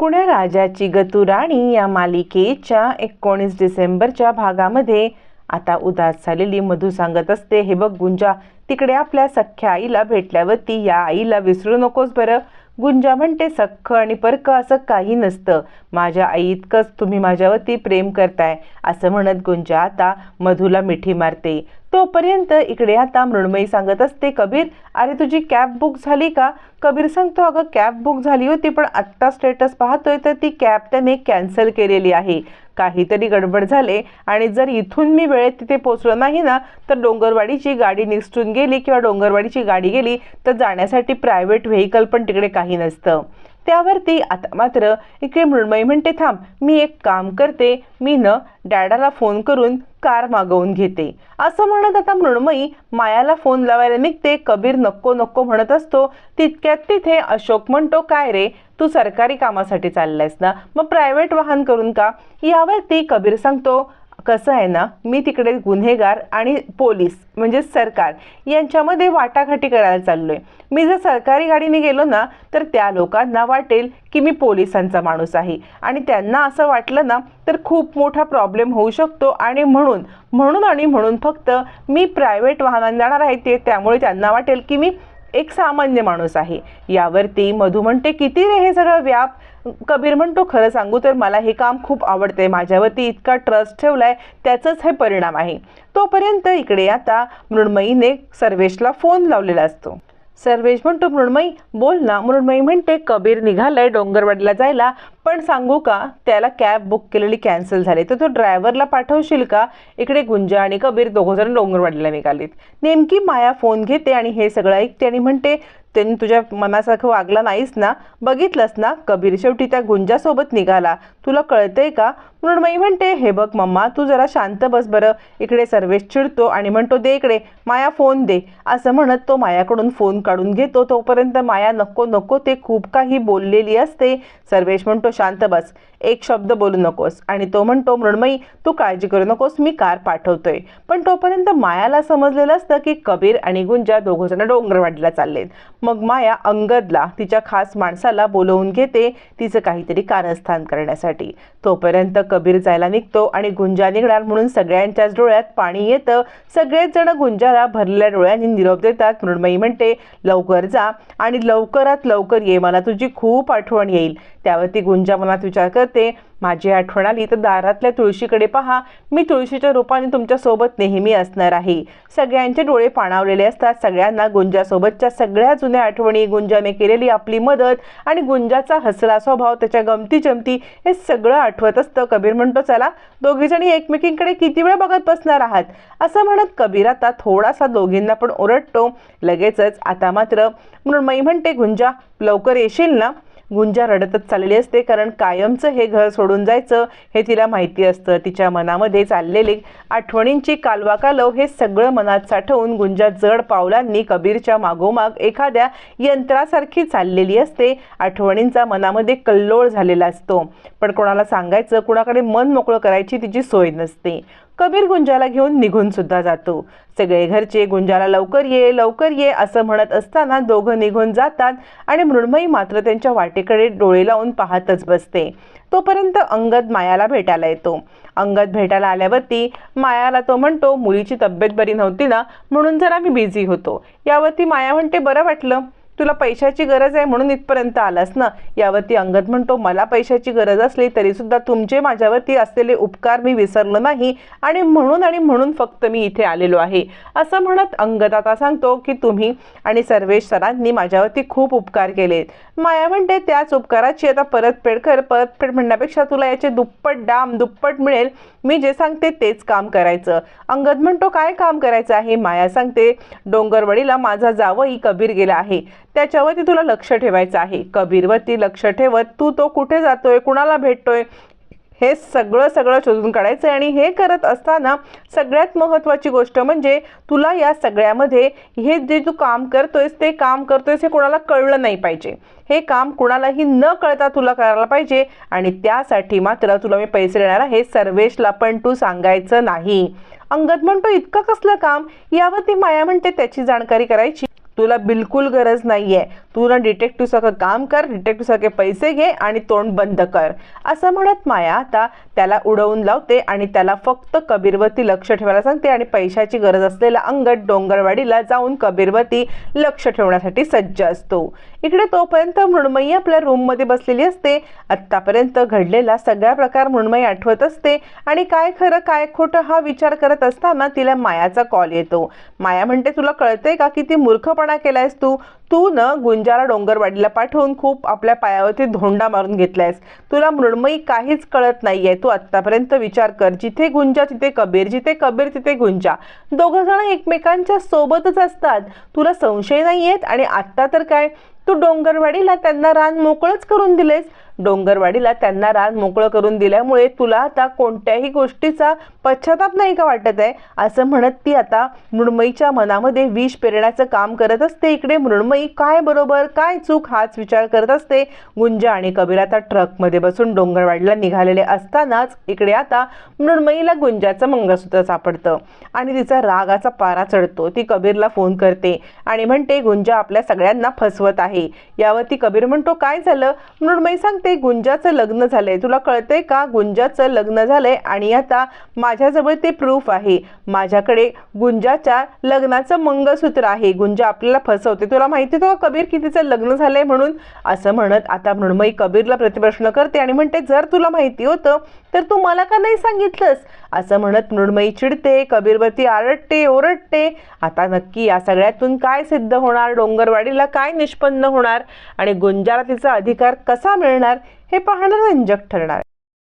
कुण्या राजाची गतू राणी या मालिकेच्या एकोणीस डिसेंबरच्या भागामध्ये? आता उदास झालेली मधू सांगत असते हे बघ गुंजा तिकडे आपल्या सख्ख्या आईला भेटल्यावरती या आईला विसरू नकोस बरं. गुंजा म्हणते सख्ख आणि परक असं काही नसतं. माझ्या आई इतकंच तुम्ही माझ्यावरती प्रेम करताय. असं म्हणत गुंजा आता मधूला मिठी मारते. तोपर्यंत इकडे आता मृण्मयी सांगत असते कबीर अरे तुझी कॅब बुक झाली का? कबीर सांगतो अगं कॅब बुक झाली होती पण आत्ता स्टेटस पाहतोय तर ती कॅब त्याने कॅन्सल केलेली आहे. काहीतरी गडबड झाले आणि जर इथून मी वेळेत तिथे पोचलो नाही ना तर डोंगरवाडीची गाडी निसटून गेली किंवा डोंगरवाडीची गाडी गेली तर जाण्यासाठी प्रायव्हेट व्हेकल पण तिकडे काही नसतं. त्यावरती आता मात्र इकडे मृण्मयी म्हणते थांब मी एक काम करते. मी न डॅडाला फोन करून कार मागवून घेते. असं म्हणत आता मृण्मयी मायाला फोन लावायला निघते. कबीर नको नको म्हणत असतो. तितक्यात तिथे अशोक म्हणतो काय रे तू सरकारी कामासाठी चाललायस ना? मग प्रायव्हेट वाहन करून का? यावरती कबीर सांगतो कसं आहे ना मी तिकडे गुन्हेगार आणि पोलीस म्हणजे सरकार यांच्यामध्ये वाटाघाटी करायला चाललो आहे मी जर सरकारी गाडीने गेलो ना तर त्या लोकांना वाटेल की मी पोलिसांचा माणूस आहे. आणि त्यांना असं वाटलं ना तर खूप मोठा प्रॉब्लेम होऊ शकतो. आणि म्हणून म्हणून आणि म्हणून फक्त मी प्रायव्हेट वाहनाने जाणार आहे ते त्यामुळे त्यांना वाटेल की मी एक सामान्य माणूस आहे. यावरती मधू म्हणते किती रे हे सगळं व्याप? कबीर म्हणतो खरं सांगू तर मला हे काम खूप आवडते माझ्यावरती इतका ट्रस्ट ठेवलाय त्याचंच हे परिणाम आहे. तोपर्यंत इकडे आता मृण्मयीने सर्वेशला फोन लावलेला असतो. सर्वेश म्हणतो मृण्मयी. बोल ना. मृण्मयी म्हणते कबीर निघालाय डोंगरवाडीला जायला. पण सांगू का त्याला कॅब बुक केलेली कॅन्सल झाली. तर तो ड्रायव्हरला पाठवशील का? इकडे गुंजा आणि कबीर दोघंजण डोंगरवाडीला निघालीत. नेमकी माया फोन घेते आणि हे सगळं ऐकते आणि म्हणते त्यांनी तुझ्या मनासारखं वागला नाहीस ना? बघितलंस ना? कबीर शेवटी त्या गुंजासोबत निघाला. तुला कळतंय का? मृण्मयी म्हणते हे बघ मम्मा तू जरा शांत बस बरं. इकडे सर्वेश चिडतो आणि म्हणतो दे इकडे माया फोन दे. असं म्हणत तो मायाकडून फोन काढून घेतो. तोपर्यंत माया नको नको ते खूप काही बोललेली असते. सर्वेश म्हणतो शांत बस. एक शब्द बोलू नकोस. आणि तो म्हणतो मृण्मयी तू काळजी करू नकोस मी कार पाठवतोय. पण तोपर्यंत मायाला समजलेलं असतं की कबीर आणि गुंजा दोघंजण डोंगरवाडीला चाललेत. मग माया अंगदला तिच्या खास माणसाला बोलवून घेते तिचं काहीतरी कारस्थान करण्यासाठी. तोपर्यंत कबीर जायला निघतो आणि गुंजा निघणार म्हणून सगळ्यांच्याच डोळ्यात पाणी येतं. सगळेच जण गुंजाला भरलेल्या डोळ्यांनी निरोप देतात. मृण्मयी म्हणते लवकर जा आणि लवकरात लवकर ये. मला तुझी खूप आठवण येईल. त्यावरती गुंजा मनात विचार करते माझी आठवण आली तर दारातल्या तुळशीकडे पहा. मी तुळशीच्या रूपाने तुमच्यासोबत नेहमी असणार आहे. सगळ्यांचे डोळे पाणावलेले असतात. सगळ्यांना गुंजासोबतच्या सगळ्या जुन्या आठवणी गुंजाने केलेली आपली मदत आणि गुंजाचा हसरा स्वभाव त्याच्या गमती जमती हे सगळं आठवत असतं. कबीर म्हणतो चला दोघीजणी एकमेकींकडे किती वेळ बघत बसणार आहात? असं म्हणत कबीर आता थोडासा दोघींना पण ओरडतो. लगेचच आता मात्र म्हणून मै म्हणते गुंजा लवकर येशील ना? गुंजा रडतच चाललेली असते. कारण कायमचं हे घर सोडून जायचं हे तिला माहिती असतं. तिच्या मनामध्ये चाललेले आठवणींची कालवाकालव हे सगळं मनात साठवून गुंजा जड पावलांनी कबीरच्या मागोमाग एखाद्या यंत्रासारखी चाललेली असते. आठवणींचा मनामध्ये कल्लोळ झालेला असतो. पण कोणाला सांगायचं कुणाकडे मन मोकळं करायची तिची सोय नसते. कबीर गुंजाला घेऊन निघून सुद्धा जातो. सगळे घरचे गुंजाला लवकर ये लवकर ये असं म्हणत असताना दोघं निघून जातात आणि मृण्मयी मात्र त्यांच्या वाटेकडे डोळे लावून पाहतच बसते. तोपर्यंत अंगद मायाला भेटायला येतो. अंगद भेटायला आल्यावरती मायाला तो म्हणतो मुलीची तब्येत बरी नव्हती ना म्हणून जरा मी बिझी होतो. यावरती माया म्हणते बरं वाटलं. तुला पैशाची गरज आहे म्हणून इथपर्यंत आलास ना? यावरती अंगद म्हणतो मला पैशाची गरज असली तरीसुद्धा तुमचे माझ्यावरती असलेले उपकार मी विसरलो नाही आणि म्हणून आणि म्हणून फक्त मी इथे आलेलो आहे. असं म्हणत अंगद आता सांगतो की तुम्ही आणि सर्वेश सरांनी माझ्यावरती खूप उपकार केलेत. माया म्हणते त्याच उपकाराची आता परतफेड कर. परतफेड म्हणण्यापेक्षा तुला याचे दुप्पट डाम दुप्पट मिळेल. मी जे सांगते तेच काम करायचं. अंगद म्हणतो काय काम करायचं आहे? माया सांगते डोंगरवडीला माझा जावई कबीर गेला आहे. त्याच्यावरती तुला लक्ष ठेवायचं आहे. कबीरवरती लक्ष ठेवत तू तो कुठे जातोय कुणाला भेटतोय हे सगळं सगळं शोधून काढायचं आणि हे करत असताना सगळ्यात महत्त्वाची गोष्ट म्हणजे तुला या सगळ्यामध्ये हे जे तू काम करतोयस ते काम करतोयस हे कोणाला कळलं नाही पाहिजे. हे काम कुणालाही न कळता तुला करायला पाहिजे आणि त्यासाठी मात्र तुला मी पैसे देणार आहे. सर्वेशला पण तू सांगायचं नाही. अंगद म्हणतो इतकं कसलं काम? यावरती माया म्हणते त्याची जाणकारी करायची. तुला बिलकुल गरज नाही आहे तू ना डिटेक्टिव्ह सारखं काम कर डिटेक्टिव्हसारखे पैसे घे आणि तोंड बंद कर. असं म्हणत माया आता त्याला उडवून लावते आणि त्याला फक्त कबीरवरती लक्ष ठेवायला सांगते आणि पैशाची गरज असलेला अंगद डोंगरवाडीला जाऊन कबीरवरती लक्ष ठेवण्यासाठी सज्ज असतो. इकडे तोपर्यंत मृण्मयी आपल्या रूममध्ये बसलेली असते. आत्तापर्यंत घडलेला सगळा प्रकार मृण्मयी आठवत असते आणि काय खरं काय खोटं हा विचार करत असताना तिला मायाचा कॉल येतो. माया म्हणते तुला कळतंय का किती मूर्खपणा केलायस तू? तू न गुंजाला डोंगरवाडीला पाठवून खूप आपल्या पायावरती धोंडा मारून घेतलायस. तुला मृण्मयी काहीच कळत नाहीये. तू आत्तापर्यंत विचार कर. जिथे गुंजा तिथे कबीर. जिथे कबीर तिथे गुंजा. दोघं जण एकमेकांच्या सोबतच असतात. तुला संशय नाही येत आणि आत्ता तर काय? तू डोंगरवाडीला त्यांना रान मोकळंच करून दिलेस डोंगरवाडीला त्यांना रान मोकळं करून दिल्यामुळे तुला आता कोणत्याही गोष्टीचा पश्चाताप नाही का वाटत आहे? असं म्हणत ती आता मृण्मयीच्या मनामध्ये विष पेरण्याचं काम करत असते. इकडे मृण्मयी काय बरोबर काय चूक हाच विचार करत असते. गुंजा आणि कबीर आता ट्रकमध्ये बसून डोंगरवाडीला निघालेले असतानाच इकडे आता मृण्मयीला गुंजाचं मंगळसूत्र सापडतं आणि तिचा रागाचा पारा चढतो. ती कबीरला फोन करते आणि म्हणते गुंजा आपल्या सगळ्यांना फसवत आहे. यावर ती कबीर म्हणतो काय झालं? मृण्मयी सांगते गुंजाचं लग्न झालंय. तुला कळतंय का? गुंजाचं लग्न झालंय आणि आता माझ्याजवळ ते प्रूफ आहे. माझ्याकडे गुंजाच्या लग्नाचं मंगळसूत्र आहे. गुंजा आपल्याला फसवते. तुला माहिती आहे कबीर की तिचं लग्न झालंय म्हणून? असं म्हणत आता मृण्मयी कबीरला प्रतिप्रश्न करते आणि म्हणते जर तुला माहिती होतं तर तू मला का नाही सांगितलंस? असं म्हणत मृण्मयी चिडते कबीरवरती आरडते ओरडते. आता नक्की या सगळ्यातून काय सिद्ध होणार? डोंगरवाडीला काय निष्पन्न होणार? आणि गुंजाला तिचा अधिकार कसा मिळणार? हे पाहणं रंजक ठरणार.